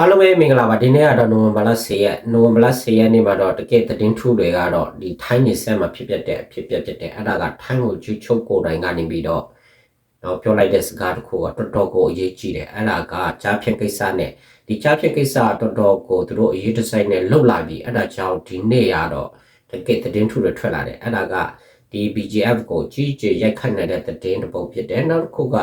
အားလုံးပဲမင်္ဂလာပါဒီနေ့ကတော့နိုဝင်ဘာလ10ရက်နိုဝင်ဘာလ10ရက်နေ့မှာတော့တကယ်သတင်းထူးတွေကတော့ဒီထိုင်းနေဆက်မှာဖြစ်ပျက်တဲ့အဖြစ်ပျက်ဖြစ်တဲ့အဲ့ဒါကထိုင်းကိုကျူးချုပ်ကိုယ်တိုင်ကနေပြီးတော့တော့ပြောလိုက်တဲ့စကားတစ်ခုကတော်တော်ကိုအရေးကြီးတယ်အဲ့ဒါကကြားဖြတ်ကိစ္စနဲ့ဒီကြားဖြတ်ကိစ္စကတော်တော်ကိုသူတို့အရေးတစိုက်နဲ့လှုပ်လာပြီးအဲ့ဒါကြောင့်ဒီနေ့ရတော့တကယ်သတင်းထူးတွေထွက်လာတယ်အဲ့ဒါက ဒီ BGF ကိုကြီးကြီးရိုက်ခတ်နေတဲ့သတင်းတစ်ပုဒ်ဖြစ်တယ်နောက်တစ်ခုက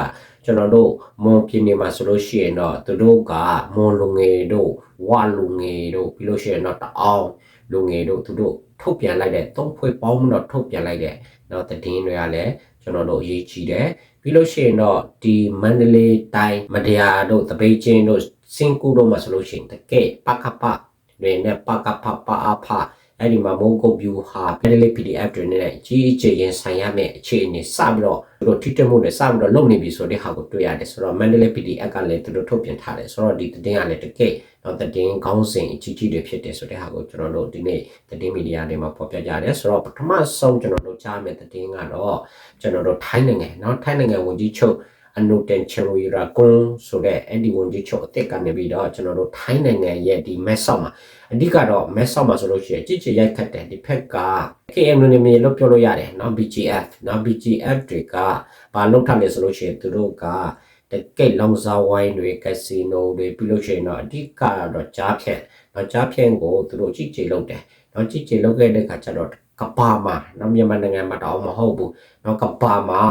ကျွန်တော်တို့မွန်ပြည်နယ်မှာဆိုလို့ရှိရင်တော့သူတို့ကမွန်လူငယ်တို့ဝလူငယ်တို့ပြီးလို့ရှိရင်တော့တအောင်လူငယ်တို့သူတို့ထုတ်ပြန်လိုက်တဲ့သုံးဖွဲ့ပေါင်းမှုတော့ထုတ်ပြန်လိုက်တဲ့တော့သတင်းတွေကလည်းကျွန်တော်တို့အရေးကြီးတယ်ပြီးလို့ရှိရင်တော့ဒီမန္တလေးတိုင်းမတရားတို့တပိတ်ချင်းတို့စင်ကူတို့မှာဆိုလို့ရှိရင်တကယ်ပကပတွေနဲ့ပကပပအဖ အဲ့ဒီမှာမုံကုတ်ဗျူဟာ Pedal PDF တွေနဲ့ကြီးအကျယ်ရင်ဆိုင်ရမယ့်အခြေအနေစပြီးတော့သူတို့ထိတက်မှုတွေစပြီးတော့လုပ်နေပြီဆိုတဲ့ဟာကိုတွေ့ရတယ်ဆိုတော့ Mandalay PDF ကလည်းသူတို့ထုတ်ပြန်ထားတယ်ဆိုတော့ဒီသတင်းကလည်းတကယ်တော့သတင်းခေါင်းစဉ်အကြီးကြီးတွေဖြစ်တယ်ဆိုတဲ့ဟာကိုကျွန်တော်တို့ဒီနေ့သတင်းမီဒီယာတွေမှာဖော်ပြကြတယ်ဆိုတော့ပထမဆုံးကျွန်တော်တို့ကြားမယ့်သတင်းကတော့ကျွန်တော်တို့ထိုင်းနိုင်ငံเนาะထိုင်းနိုင်ငံဝန်ကြီးချုပ် အနိုတန်ချရိုရာကွန်ဆိုတဲ့အန်ဒီဝန်ကြီးချုပ်အစ်စ်ကနေပြီးတော့ကျွန်တော်တို့ထိုင်းနိုင်ငံရဲ့ဒီမက်ဆော့မှာအဓိကတော့မက်ဆော့မှာဆိုလို့ရှိရင်ကြည်ကြည်ရိုက်ခတ်တယ်ဒီဖက်က KM လို့နေမည်လို့ပြောလို့ရတယ်နော် BGF နော် BGF တွေကဘာလုပ်ထားလဲဆိုလို့ရှိရင်သူတို့ကတကယ်လောင်စာဝိုင်းတွေကက်စီနိုတွေပြုလို့ရှိရင်တော့အဓိကတော့ကြားဖြန့်နော်ကြားဖြန့်ကိုသူတို့ကြည်ကြည်လုပ်တယ်နော်ကြည်ကြည်လုပ်ခဲ့တဲ့ခါကျတော့ ကဘာမှာနော်မြန်မာနိုင်ငံမှာတော့မဟုတ်ဘူးနော်ကဘာမှာ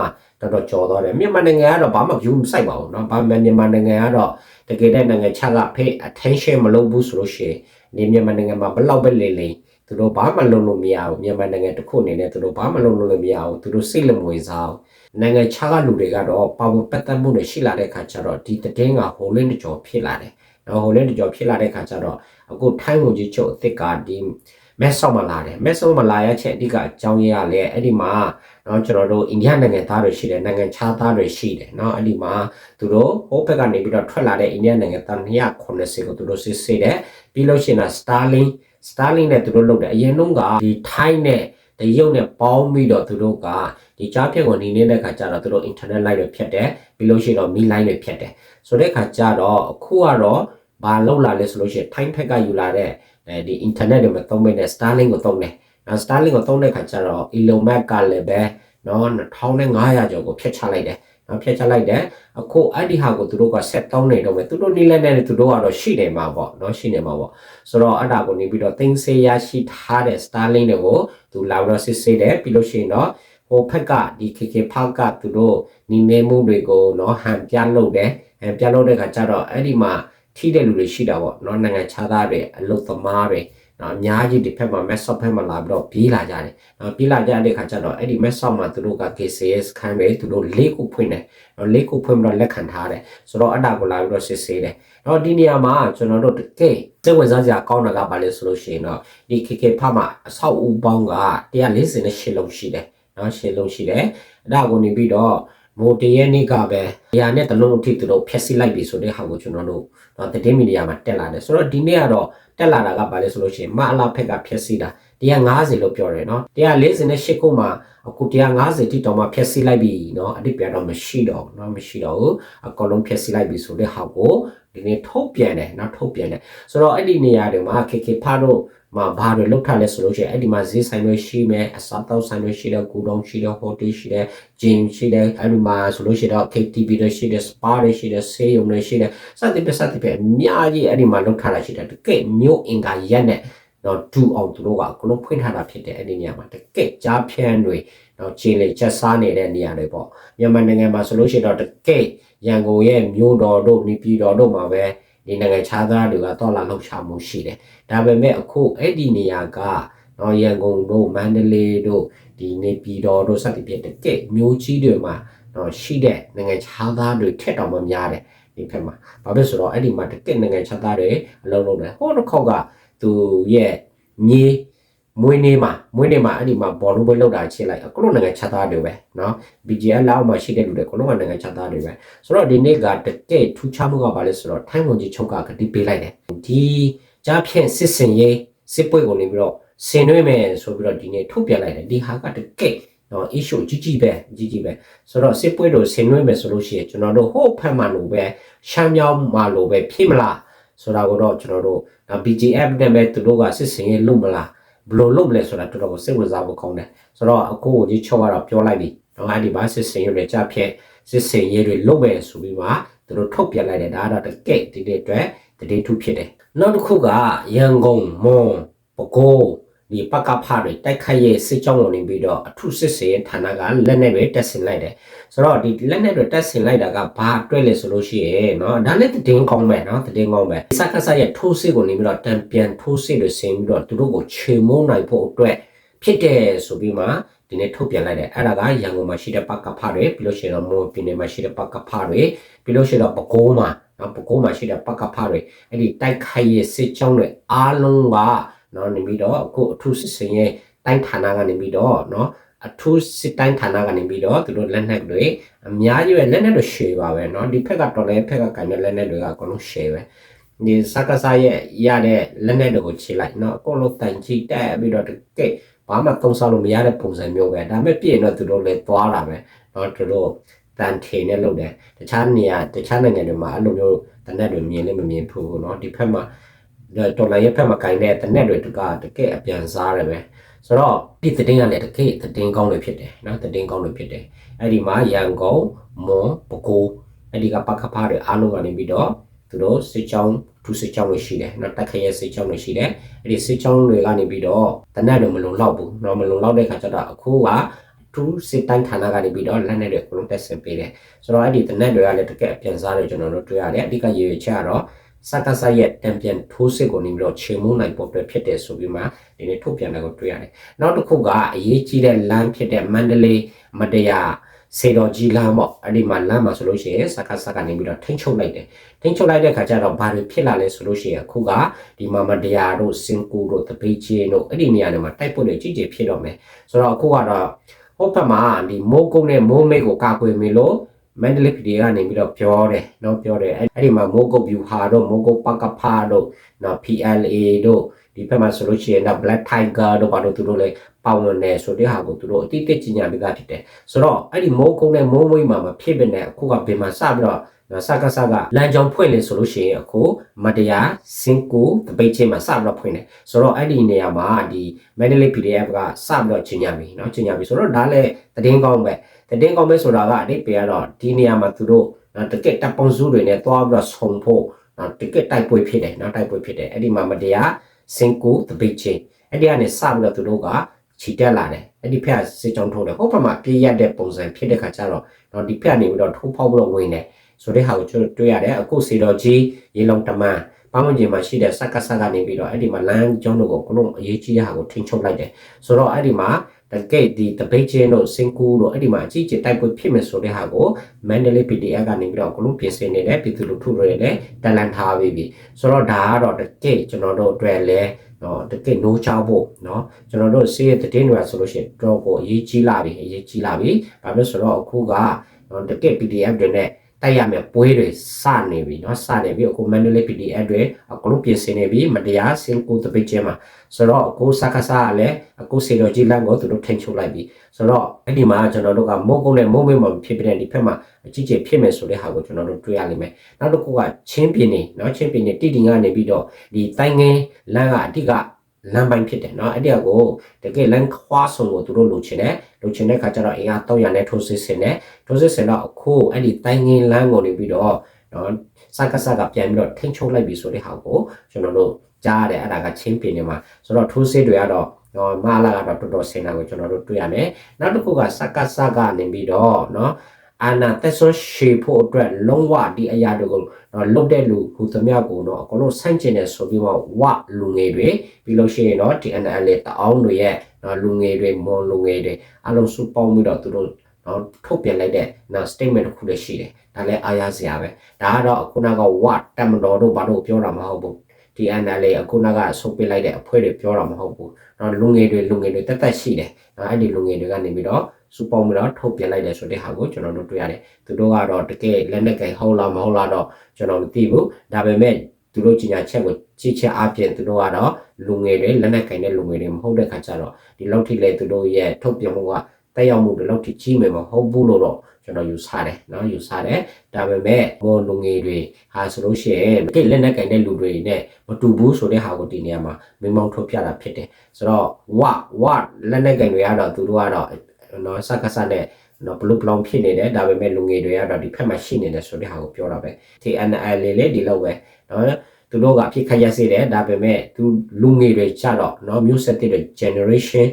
တော်တော်ကြော်တော့တယ်မြန်မာနိုင်ငံကတော့ဘာမှ view မစိုက်ပါဘူးနော်ဘာမှမြန်မာနိုင်ငံကတော့တကယ်တဲ့နိုင်ငံခြားက pay attention မလုပ်ဘူးဆိုလို့ရှိရင်ဒီမြန်မာနိုင်ငံမှာဘလောက်ပဲလေလေသူတို့ဘာမှလုပ်လို့မရဘူးမြန်မာနိုင်ငံတစ်ခုအနေနဲ့သူတို့ဘာမှလုပ်လို့လည်းမရဘူးသူတို့စိတ်လည်းမဝင်စားဘူးနိုင်ငံခြားကလူတွေကတော့ပါဝင်ပတ်သက်မှုတွေရှိလာတဲ့ခါကျတော့ဒီတည်င်းကဟိုလင်းတကြော်ဖြစ်လာတယ်နော်ဟိုလင်းတကြော်ဖြစ်လာတဲ့ခါကျတော့အခုထိုင်းဝန်ကြီးချုပ်အစ်စ်ကဒီ မက်ဆော့မလာတယ်မက်ဆော့မလာရချက်အဓိကအကြောင်းရင်းကလည်းအဲ့ဒီမှာเนาะကျွန်တော်တို့အိန္ဒိယနိုင်ငံသားတွေရှိတယ်နိုင်ငံခြားသားတွေရှိတယ်เนาะအဲ့ဒီမှာသူတို့ဟိုဘက်ကနေပြီးတော့ထွက်လာတဲ့အိန္ဒိယနိုင်ငံသား290ကိုသူတို့စစ်ဆေးတယ်ပြီးလို့ရှိရင် Starlink Starlink နဲ့သူတို့လုပ်တယ်အရင်တုန်းကဒီ Thai နဲ့တရုတ်နဲ့ပေါင်းပြီးတော့သူတို့ကဒီကြားဖြတ်ကိုနေနေတဲ့ခါကျတော့သူတို့ internet line တွေဖြတ်တယ်ပြီးလို့ရှိရင်တော့ mi line တွေဖြတ်တယ်ဆိုတဲ့ခါကျတော့အခုကတော့ဘာလောက်လာလဲဆိုလို့ရှိရင် Thai ဘက်ကယူလာတဲ့ အဲဒီ internet တွေမသုံးဘဲနဲ့ Starlink ကိုသုံးတယ်နော် Starlink ကိုသုံးတဲ့ခါကျတော့ Elon Musk ကလည်းပဲနော်1500ကျော်ကိုဖျက်ချလိုက်တယ်နော်ဖျက်ချလိုက်တယ်အခုအဲ့ဒီဟာကိုသူတို့ကဆက်တောင်းနေတော့မယ်သူတို့နီးလက်နဲ့သူတို့ကတော့ရှိနေမှာပေါ့နော်ရှိနေမှာပေါ့ဆိုတော့အဲ့ဒါကိုနေပြီးတော့သိန်းစေးရရှိထားတဲ့ Starlink တွေကိုသူလာပြီးတော့စစ်ဆေးတယ်ပြီးလို့ရှိရင်တော့ဟိုဖက်ကဒီ KK ဖောက်ကသူတို့ညီနေမှုတွေကိုနော်ဟန်ပြလုပ်တယ်ဟန်ပြလုပ်တဲ့ခါကျတော့အဲ့ဒီမှာ ထိတဲ့လူတွေရှိတာပေါ့နော်နိုင်ငံခြားသားတွေအလုပ်သမားတွေနော်အများကြီးဒီဖက်မှာ message ဖက်မှာလာပြီးတော့ပြေးလာကြတယ်နော်ပြေးလာကြတဲ့ခါကျတော့အဲ့ဒီ message မှာသူတို့က KCS ခိုင်းပဲသူတို့လေးခုဖွင့်တယ်နော်လေးခုဖွင့်ပြီးတော့လက်ခံထားတယ်ဆိုတော့အဲ့ဒါကိုလာပြီးတော့စစ်ဆေးတယ်နော်ဒီနေရာမှာကျွန်တော်တို့တကယ်စိတ်ဝင်စားစရာကောင်းတာကဘာလဲဆိုလို့ရှိရင်တော့ဒီ KK ဖက်မှာအဆောက်အဦပေါင်းက148လုံးရှိတယ်နော်ရှင်းလုံးရှိတယ်အဲ့ဒါကိုနေပြီးတော့ မိုတရဲ့နေ့ကပဲနေရာနဲ့တလုံးအထိသူတို့ဖျက်ဆီးလိုက်ပြီဆိုတဲ့ဟာကိုကျွန်တော်တို့တော့တည်င်းမီဒီယာမှာတက်လာတယ်ဆိုတော့ဒီနေ့ကတော့တက်လာတာကဘာလဲဆိုလို့ရှိရင်မအလာဖက်ကဖျက်ဆီးတာ150လို့ပြောတယ်နော်148ခုမှအခု150တိတောင်မှဖျက်ဆီးလိုက်ပြီနော်အတိပြတော့မရှိတော့နော်မရှိတော့ဘူးအကောင်လုံးဖျက်ဆီးလိုက်ပြီဆိုတဲ့ဟာကိုဒီနေ့ထုတ်ပြန်တယ်နော်ထုတ်ပြန်တယ်ဆိုတော့အဲ့ဒီနေရာတွေမှာ KK ဖားတို့ မှာဘာတွေလောက်ထားလဲဆိုလို့ရှိရင်အဲ့ဒီမှာဈေးဆိုင်တွေရှိမယ်အစားတောက်ဆိုင်တွေရှိတယ်ကူတောင်ရှိတယ်ဟိုတယ်ရှိတယ်ဂျင်းရှိတယ်အဲ့ဒီမှာဆိုလို့ရှိတော့ KTV တွေရှိတယ် spa တွေရှိတယ်ဆေးရုံတွေရှိတယ်စသဖြင့်စသဖြင့်အများကြီးအဲ့ဒီမှာလောက်ထားတာရှိတယ်တကယ်မျိုးအင်္ဂါရက်နဲ့တော့ဒူအောင်သူတို့ကအကုန်လုံးဖွင့်ထားတာဖြစ်တယ်အဲ့ဒီနေရာမှာတကယ်ကြားဖြန်းတွေတော့ခြေလေချက်စားနေတဲ့နေရာတွေပေါ့မြန်မာနိုင်ငံမှာဆိုလို့ရှိရင်တော့တကယ်ရန်ကုန်ရဲ့မြို့တော်တို့နေပြည်တော်တို့မှာပဲ ဒီနိုင်ငံခြားသားတွေကတော်လာလှုပ်ရှားမှုရှိတယ်ဒါပေမဲ့အခုအဲ့ဒီနေရာကနော်ရန်ကုန်တို့မန္တလေးတို့ဒီနေပြည်တော်တို့စသဖြင့်တကယ်မြို့ကြီးတွေမှာတော့ရှိတဲ့နိုင်ငံခြားသားတွေထက်တောင်မှများတယ်ဒီဖက်မှာဘာဖြစ်ဆိုတော့အဲ့ဒီမှာတကယ်နိုင်ငံခြားသားတွေအလုံးလုံးတယ်ဟိုတစ်ခေါက်ကသူရဲ့မြေ မွေးနေ့မှာမွေးနေ့မှာအဲ့ဒီမှာဘောလုံးပွဲလောက်တာချစ်လိုက်အကလုံးနိုင်ငံခြားသားတွေပဲเนาะ BGL လောက်မှာရှိတဲ့လူတွေအကုန်လုံးကနိုင်ငံခြားသားတွေပဲဆိုတော့ဒီနေ့ကတကယ်ထူးခြားမှုကဘာလဲဆိုတော့ထိုင်းဝန်ကြီးချုပ်ကကတိပေးလိုက်တယ်ဒီကြားဖြင့်စစ်စင်ရေးစစ်ပွဲကိုနေပြီးတော့ဆင်နွှဲမယ်ဆိုပြီးတော့ဒီနေ့ထုတ်ပြန်လိုက်တယ်ဒီဟာကတကယ်တော့ issue ကြီးကြီးပဲကြီးကြီးပဲဆိုတော့စစ်ပွဲတို့ဆင်နွှဲမယ်ဆိုလို့ရှိရင်ကျွန်တော်တို့ဟိုဖက်မှလို့ပဲရှမ်းမြောင်းမှလို့ပဲဖြစ်မလား ဆိုတာကိုတော့ကျွန်တော်တို့ BGF နဲ့ပဲသူတို့ကစစ်စင်ရေးလုပ်မလား ဘယ်လိုလုပ်မလဲဆိုတာတော်တော်ကိုစိတ်ဝင်စားဖို့ကောင်းတယ်ဆိုတော့အခုကိုကြီးချုပ်ကတော့ပြောလိုက်ပြီတော့အဲ့ဒီမှာစစ်စင်ရေးတွေကြဖြက်စစ်စင်ရေးတွေလုပ်မယ်ဆိုပြီးမှသူတို့ထုတ်ပြန်လိုက်တယ်ဒါကတော့တကယ့်ဒီတဲ့အတွက်တည်ထုဖြစ်တယ်နောက်တစ်ခုကရန်ကုန်မွန်ပကိုး ဒီပကဖတွေတိုက်ခိုက်ရဲ့စစ်ကြောင်းဝင်နေပြီးတော့အထုစစ်စေဌာနကလက်နဲ့ပဲတက်ဆင်လိုက်တယ်ဆိုတော့ဒီလက်နဲ့တွေတက်ဆင်လိုက်တာကဘာအတွက်လဲဆိုလို့ရှိရင်เนาะဒါလည်းတည်င်းကောင်းပဲเนาะတည်င်းကောင်းပဲစကားဆက်ရဲ့ထိုးစစ်ကိုနေပြီးတော့တံပြန်ထိုးစစ်တွေဆင်ပြီးတော့သူတို့ကိုခြေမုန်းနိုင်ဖို့အတွက်ဖြစ်တယ်ဆိုပြီးမှဒီနေ့ထုတ်ပြန်လိုက်တယ်အဲ့ဒါကရန်ကုန်မှာရှိတဲ့ပကဖတွေပြီးလို့ရှိရင်တော့မိုးပြည်နယ်မှာရှိတဲ့ပကဖတွေပြီးလို့ရှိရင်တော့ပကိုးမှာနော်ပကိုးမှာရှိတဲ့ပကဖတွေအဲ့ဒီတိုက်ခိုက်ရဲ့စစ်ကြောင်းတွေအားလုံးက နော်နေပြီးတော့အခုအထူးစစ်စင်ရဲ့တိုင်းဌာနကနေပြီးတော့နော်အထူးစစ်တိုင်းဌာနကနေပြီးတော့သူတို့လက်နက်တွေအများကြီးပဲလက်နက်တွေရှယ်ပါပဲเนาะဒီဖက်ကတော်လဲဖက်ကကင်တဲ့လက်နက်တွေကအကုန်လုံးရှယ်ပဲဒီစကားစားရဲ့ရတဲ့လက်နက်တွေကိုခြေလိုက်เนาะအကုန်လုံးတိုင်ကြည့်တက်ပြီးတော့တကယ်ဘာမှကုံစားလို့မရတဲ့ပုံစံမျိုးပဲဒါပေမဲ့ပြည့်တော့သူတို့လည်းသွားတာပဲเนาะသူတို့တန်ထေနဲ့လုပ်တယ်တခြားနေရာတခြားနိုင်ငံတွေမှာအဲ့လိုမျိုးတနက်တွေမြင်လည်းမမြင်ဘူးเนาะဒီဖက်မှာ တော်လိုင်းရဲ့ဖက်မှာကင်တဲ့တနက်တွေကတကယ်အပြန်စားတယ်ပဲဆိုတော့ဒီသတင်းကလည်းတကယ်သတင်းကောင်းတွေဖြစ်တယ်နော်သတင်းကောင်းတွေဖြစ်တယ်အဲ့ဒီမှာရန်ကုန်မွန်ပကိုးအဲ့ဒီကပကဖားတွေအားလုံးကနေပြီးတော့သူတို့စစ်ကြောင်းသူစစ်ကြောင်းတွေရှိတယ်နော်တက်ခရဲစစ်ကြောင်းတွေရှိတယ်အဲ့ဒီစစ်ကြောင်းတွေကနေပြီးတော့တနက်တွေမလုံလောက်ဘူးနော်မလုံလောက်တဲ့ခါကျတော့အခုကသူစစ်တိုင်းဌာနကနေပြီးတော့လက်နက်တွေအကုန်လုံးတက်ဆင်ပေးတယ်ဆိုတော့အဲ့ဒီတနက်တွေကလည်းတကယ်အပြန်စားတွေကျွန်တော်တို့တွေ့ရတယ်အဓိကရည်ရွယ်ချက်ကတော့ စကားဆက်ရဲ့တံပြန်ထိုးစစ်ကိုနေပြီးတော့ချိန်မုန်းနိုင်ဖို့အတွက်ဖြစ်တယ်ဆိုပြီးမှဒီနေ့ထုတ်ပြန်တာကိုတွေ့ရတယ်။နောက်တစ်ခုကအရေးကြီးတဲ့လမ်းဖြစ်တဲ့မန္တလေးမတရားစေတော်ကြီးလမ်းပေါ့အဲ့ဒီမှာလမ်းမှာဆိုလို့ရှိရင်စကားစကနေပြီးတော့ထိန်းချုပ်လိုက်တယ်ထိန်းချုပ်လိုက်တဲ့ခါကျတော့ဘာတွေဖြစ်လာလဲဆိုလို့ရှိရင်အခုကဒီမှာမတရားတို့စင်ကူတို့တပိချေတို့အဲ့ဒီနေရာတွေမှာတိုက်ပွက်တွေကြီးကြီးဖြစ်တော့မယ်ဆိုတော့အခုကတော့ဟိုဘက်မှာဒီမိုးကုန်းနဲ့မိုးမိတ်ကိုကာကွယ်မိလို့ မန္တလေးပြည်ကနေပြီးတော့ပြောတယ်เนาะပြောတယ်အဲ့ဒီမှာမိုးကုတ် view ဟာတို့မိုးကုတ်ပကဖာတို့เนาะ PLA တို့ဒီဘက်မှာဆိုလို့ရှိရင်တော့ Black Tiger တို့ဘာလို့သူတို့လဲပါဝင်တယ်ဆိုတဲ့ဟာကိုသူတို့အတိအကျကြီးညာပြီးသားဖြစ်တယ်ဆိုတော့အဲ့ဒီမိုးကုတ်နဲ့မိုးမွေးမှာမဖြစ်ပဲနဲ့အခုကဘယ်မှာစပြီးတော့နော်စကားစကားလမ်းကြောင်းဖွင့်လေဆိုလို့ရှိရင်အခုမတရားစင်ကိုတပိတ်ချင်းမှာစပြီးတော့ဖွင့်တယ်ဆိုတော့အဲ့ဒီနေရာမှာဒီ Mandalay PDF ကစပြီးတော့ကြီးညာပြီเนาะကြီးညာပြီဆိုတော့ဒါလည်းတည်င်းကောင်းပဲ တည်င်းကောင်းပဲဆိုတာကအတိတ်ပဲကတော့ဒီနေရာမှာသူတို့နော်တကက်တပ်ပုံစုတွေနဲ့တွားပြီးတော့ဆုံဖို့နော်တကက်တိုက်ပွဲဖြစ်တယ်နော်တိုက်ပွဲဖြစ်တယ်အဲ့ဒီမှာမတရားစင်ကိုတပိတ်ချင်းအဲ့ဒီကနေစပြီးတော့သူတို့ကခြိတက်လာတယ်အဲ့ဒီဖက်စစ်ကြောင်းထိုးတယ်ဟိုဘက်မှာပြေးရတဲ့ပုံစံဖြစ်တဲ့ခါကျတော့တော့ဒီဖက်နေပြီးတော့ထိုးဖောက်ပြီးတော့ဝင်တယ်ဆိုတဲ့ဟာကိုကျွန်တော်တွေ့ရတယ်အခုစီတော်ကြီးရေလုံတမန်ပန်းမကြီးမှာရှိတဲ့စက်ကစက်ကနေပြီးတော့အဲ့ဒီမှာလမ်းကျောင်းတို့ကိုကလုံးအရေးကြီးတဲ့ဟာကိုထိန်းချုပ်လိုက်တယ်ဆိုတော့အဲ့ဒီမှာတ ကယ်ဒီတပိတ်ချင်းတို့စင်ကူတို့အဲ့ဒီမှာအကြီးကြီးတိုက်ပွဲဖြစ်မယ်ဆိုတဲ့ဟာကိုမန္တလေး PDF ကနေပြီးတော့ကလုံးပြင်ဆင်နေတဲ့ပြည်သူလူထုတွေလည်းတလန်ထားပြီးပြီဆိုတော့ဒါကတော့တကယ်ကျွန်တော်တို့အတွက်လည်းနော်တကယ်နိုးချဖို့နော်ကျွန်တော်တို့စေးတဲ့တင်းတွေဆိုလို့ရှိရင်တော့ကိုအရေးကြီးလာပြီအရေးကြီးလာပြီဘာဖြစ်ဆိုတော့အခုကနော်တကယ် PDF တွေနဲ့ တိုက်ရမယ်ပွဲတွေစနေပြီเนาะစနေပြီအခု Mandalay PDF တွေအကုန်ပြင်ဆင်နေပြီမတရားစင်ကူတပိတ်ကျင်းမှာဆိုတော့အခုစကားစားလည်းအခုစေတော်ကြီးလမ်းကိုသူတို့ထိန်ချုပ်လိုက်ပြီဆိုတော့အဲ့ဒီမှာကျွန်တော်တို့ကမုတ်ကုန်းနဲ့မုတ်မိတ်မှာဖြစ်ပြီးတဲ့ဒီဖက်မှာအကြီးကျယ်ဖြစ်မယ်ဆိုတဲ့ဟာကိုကျွန်တော်တို့တွေ့ရလိမ့်မယ်နောက်တစ်ခုကချင်းပြင်းနေเนาะချင်းပြင်းနေတိတိကနေပြီးတော့ဒီတိုင်းငင်းလမ်းကအဓိက လမ်းပိုင်းဖြစ်တယ်เนาะအဲ့ဒီကိုတကယ်လမ်းခွာဆုံကိုသူတို့လိုချင်တယ်လိုချင်တဲ့ခါကျတော့အင်အား300နဲ့ထိုးစစ်ဆင်တယ်ထိုးစစ်ဆင်တော့အခုအဲ့ဒီတိုင်းငင်းလမ်းကိုနေပြီးတော့เนาะစကားစကားပြန်ပြီးတော့ထိန်းချုပ်လိုက်ပြီဆိုတဲ့ဟာကိုကျွန်တော်တို့ကြားရတယ်အဲ့ဒါကချင်းပြင်းနေမှာဆိုတော့ထိုးစစ်တွေကတော့တော့မာလာကတော့တော်တော်ဆင်တာကိုကျွန်တော်တို့တွေ့ရတယ်နောက်တစ်ခုကစကားစကားနေပြီးတော့เนาะ အာနာသက်ဆွရှေဖို့အတွက်လုံးဝဒီအရာတွေကိုတော့လုတ်တဲ့လူဟူသမျှကိုတော့အကုန်လုံးဆန့်ကျင်တယ်ဆိုပြီးတော့ဝလူငယ်တွေပြီးလို့ရှိရင်တော့ TNL တအောင်တွေရဲ့နော်လူငယ်တွေမွန်လူငယ်တွေအလုံးစုပေါင်းပြီးတော့သူတို့တော့ထုတ်ပြန်လိုက်တဲ့နော် statement တစ်ခုလည်းရှိတယ်ဒါလည်းအားရစရာပဲဒါကတော့အခုနကဝတမတော်တို့ဘာလို့ပြောတာမဟုတ်ဘူး TNL အခုနကဆုတ်ပစ်လိုက်တဲ့အဖွဲ့တွေပြောတာမဟုတ်ဘူးနော်လူငယ်တွေလူငယ်တွေတက်တက်ရှိတယ်နော်အဲ့ဒီလူငယ်တွေကနေပြီးတော့ စုပေါင်းပြီးတော့ထုတ်ပြန်လိုက်တယ်ဆိုတဲ့ဟာကိုကျွန်တော်တို့တွေ့ရတယ်သူတို့ကတော့တကယ်လက်နဲ့ကင်ဟုတ်လားမဟုတ်လားတော့ကျွန်တော်မသိဘူးဒါပေမဲ့သူတို့ကြီးညာချက်ကိုကြီးချက်အပြင်သူတို့ကတော့လူငယ်တွေလက်နဲ့ကင်တဲ့လူငယ်တွေမဟုတ်တဲ့ခါကျတော့ဒီလောက်ထိလဲသူတို့ရဲ့ထုတ်ပြန်မှုကတက်ရောက်မှုဒီလောက်ထိကြီးမယ်မဟုတ်ဘူးလို့တော့ကျွန်တော်ယူဆတယ်နော်ယူဆတယ်ဒါပေမဲ့ဘောလူငယ်တွေဟာဆိုလို့ရှိရင်ကိလက်နဲ့ကင်တဲ့လူတွေနဲ့မတူဘူးဆိုတဲ့ဟာကိုဒီနေရာမှာမိမောင်းထုတ်ပြတာဖြစ်တယ်ဆိုတော့ဝဝလက်နဲ့ကင်တွေကတော့သူတို့ကတော့ နော်စကားစနဲ့နော်ဘလုတ်လောင်ဖြစ်နေတယ်ဒါပေမဲ့လူငယ်တွေကတော့ဒီဖက်မှာရှိနေတယ်ဆိုတဲ့ဟာကိုပြောတာပဲ TNL လေးလေဒီလောက်ပဲနော်သူတို့ကအဖြစ်ခက်ရစေတယ်ဒါပေမဲ့သူလူငယ်တွေကြတော့နော်မျိုးဆက်တဲ့ generation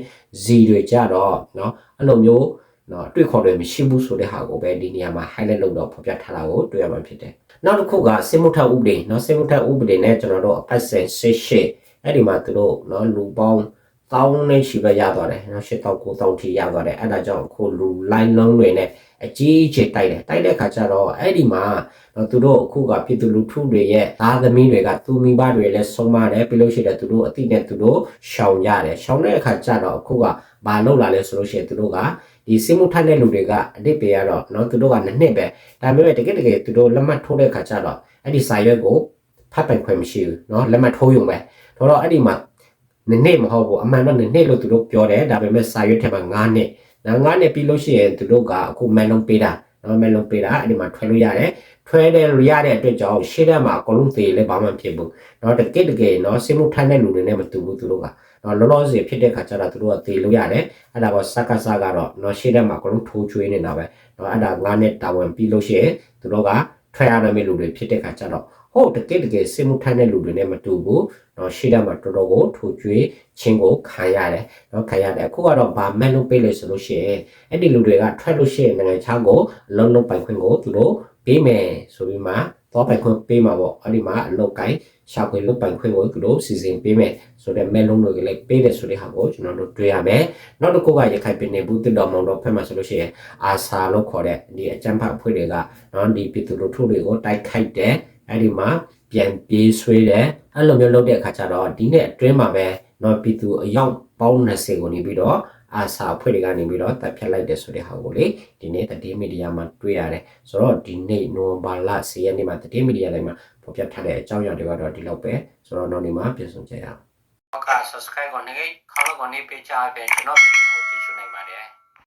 Z တွေကြတော့နော်အဲ့လိုမျိုးနော်တွေ့ခေါ်တယ်မရှိဘူးဆိုတဲ့ဟာကိုပဲဒီနေရာမှာ highlight လုပ်တော့ဖော်ပြထားတာကိုတွေ့ရမှာဖြစ်တယ်နောက်တစ်ခုကစေမှုထဥပဒေနော်စေမှုထဥပဒေနဲ့ကျွန်တော်တို့အပတ်စဉ်၈၈အဲ့ဒီမှာသူတို့နော်လူပေါင်း တောင်းနဲ့ရှိပဲရသွားတယ်နော်ရှစ်တောက်ကိုတောက်ထိရသွားတယ်အဲ့ဒါကြောင့်အခုလူ line လုံးတွေနဲ့အကြီးအကျယ်တိုက်တယ်တိုက်တဲ့ခါကျတော့အဲ့ဒီမှာတော့သူတို့အခုကပြည်သူလူထုတွေရဲ့သားသမီးတွေကသူမိဘတွေလည်းဆုံးမတယ်ပြီးလို့ရှိရင်သူတို့အတိနဲ့သူတို့ရှောင်ရတယ်ရှောင်တဲ့အခါကျတော့အခုကဘာလုပ်လာလဲဆိုလို့ရှိရင်သူတို့ကဒီစိမှုထိုက်တဲ့လူတွေကအတိတ်ပေရတော့เนาะသူတို့ကနှစ်နှစ်ပဲဒါပေမဲ့တကယ်တကယ်သူတို့လက်မှတ်ထိုးတဲ့အခါကျတော့အဲ့ဒီစာရွက်ကိုဖတ်ပိုင်ခွင့်မရှိဘူးเนาะလက်မှတ်ထိုးရုံပဲတော့တော့အဲ့ဒီမှာ နှစ်နှစ်မဟုတ်ဘူးအမှန်တော့နှစ်နှစ်လို့သူတို့ပြောတယ်ဒါပေမဲ့စာရွက်ထဲမှာ9နှစ်နောက်9နှစ်ပြီးလို့ရှိရင်သူတို့ကအခုမန်လုံးပေးတာနော်မန်လုံးပေးတာအဲ့ဒီမှာထွဲလို့ရတယ်ထွဲတယ်လို့ရတဲ့အတွက်ကြောင့်ရှေ့ထဲမှာအကုန်လုံးသေးလည်းဘာမှမဖြစ်ဘူးနော်တကယ်တကယ်နော်စိမှုထိုင်တဲ့လူတွေနဲ့မတူဘူးသူတို့ကနော်လောလောဆယ်ဖြစ်တဲ့ခါကျတော့သူတို့ကသေလို့ရတယ်အဲ့ဒါပေါ်စက်ကစကတော့နော်ရှေ့ထဲမှာအကုန်လုံးထိုးချွေးနေတာပဲနော်အဲ့ဒါ9နှစ်တာဝန်ပြီးလို့ရှိရင်သူတို့ကထွဲရမယ့်လူတွေဖြစ်တဲ့ခါကျတော့ ဟုတ်တကယ်တကယ်စိမှုထိုင်တဲ့လူတွေနဲ့မတူဘူးနော်ရှေ့ထဲမှာတော်တော်ကိုထိုးချွေးချင်းကိုခံရတယ်နော်ခံရတယ်အခုကတော့ဗာမန်လုံးပေးလို့ဆိုလို့ရှိရင်အဲ့ဒီလူတွေကထွက်လို့ရှိရင်နိုင်ငံခြားကိုလုံးလုံးပိုင်ခွင့်ကိုသူတို့ပေးမယ်ဆိုပြီးမှတော့ပိုင်ခွင့်ပေးမှာပေါ့အဲ့ဒီမှာအလုပ်ကိုင်းရှာဖွေလုပ်ပိုင်ခွင့်ကိုသူတို့စီစဉ်ပေးမယ်ဆိုတဲ့မဲလုံးတွေကလည်းပေးတယ်ဆိုတဲ့ဟာကိုကျွန်တော်တို့တွေ့ရမယ်နောက်တစ်ခုကရခိုင်ပြည်နယ်ဘူးတစ်တော်မောင်တော်ဖက်မှာဆိုလို့ရှိရင်အာဆာလို့ခေါ်တဲ့ဒီအကြမ်းဖက်အဖွဲ့တွေကနော်ဒီပြည်သူလူထုတွေကိုတိုက်ခိုက်တယ် အဲ့ဒီမှာပြန်ပြေးဆွေးတယ်အဲ့လိုမျိုးလုပ်တဲ့အခါကျတော့ဒီနေ့အတွင်းမှာပဲနော်ပြည်သူအယောက်ပေါင်း20ကိုနေပြီးတော့အာစာအဖွဲ့တွေကနေပြီးတော့တပ်ဖြတ်လိုက်တယ်ဆိုတဲ့ဟာကိုလေဒီနေ့တတိမီဒီယာမှာတွေ့ရတယ်ဆိုတော့ဒီနေ့နိုဝင်ဘာလ10ရက်နေ့မှာတတိမီဒီယာတိုင်းမှာဖော်ပြထားတဲ့အကြောင်းအရာတွေကတော့ဒီလောက်ပဲဆိုတော့နောက်နေ့မှာပြန်ဆောင်ကြရအောင်ဟုတ်ကဲ့ subscribe ကိုနေခေါင်းကိုနေပေးချပေးကျွန်တော်ဗီဒီယို